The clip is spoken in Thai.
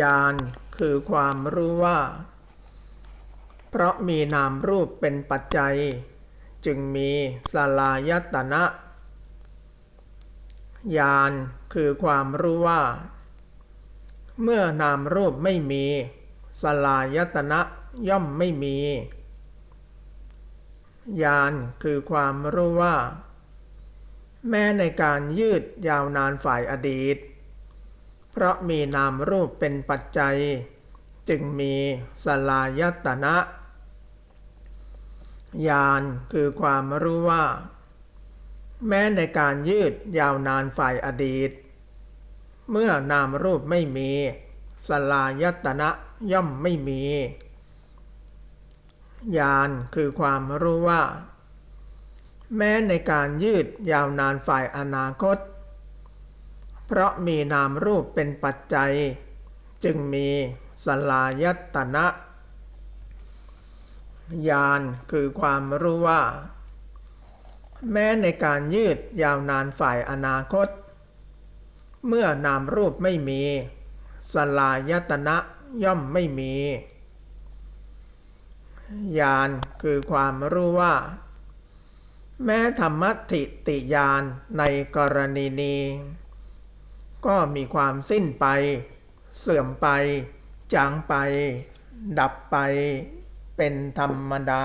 ญาณคือความรู้ว่า เพราะมีนามรูปเป็นปัจจัย จึงมีสลายตนะญาณคือความรู้ว่า เมื่อนามรูปไม่มี สลายตนะย่อมไม่มีญาณคือความรู้ว่า แม้ในการยืดยาวนานฝ่ายอดีต เพราะมีนามรูปเป็นปัจจัย จึงมีสลายตนะญาณคือความรู้ว่า แม้ในการยืดยาวนานฝ่ายอดีต เมื่อนามรูปไม่มีสลายตนะย่อมไม่มีญาณคือความรู้ว่า แม้ในการยืดยาวนานฝ่ายอนาคต เพราะมีนามรูปเป็นปัจจัย จึงมีสลายตนะญาณคือความรู้ว่า แม้ในการยืดยาวนานฝ่ายอนาคต เมื่อนามรูปไม่มีสลายตนะย่อมไม่มีญาณคือความรู้ว่า แม้ธรรมติติญาณในกรณีนี้ ก็มีความสิ้นไป เสื่อมไป จางไป ดับไป เป็นธรรมดา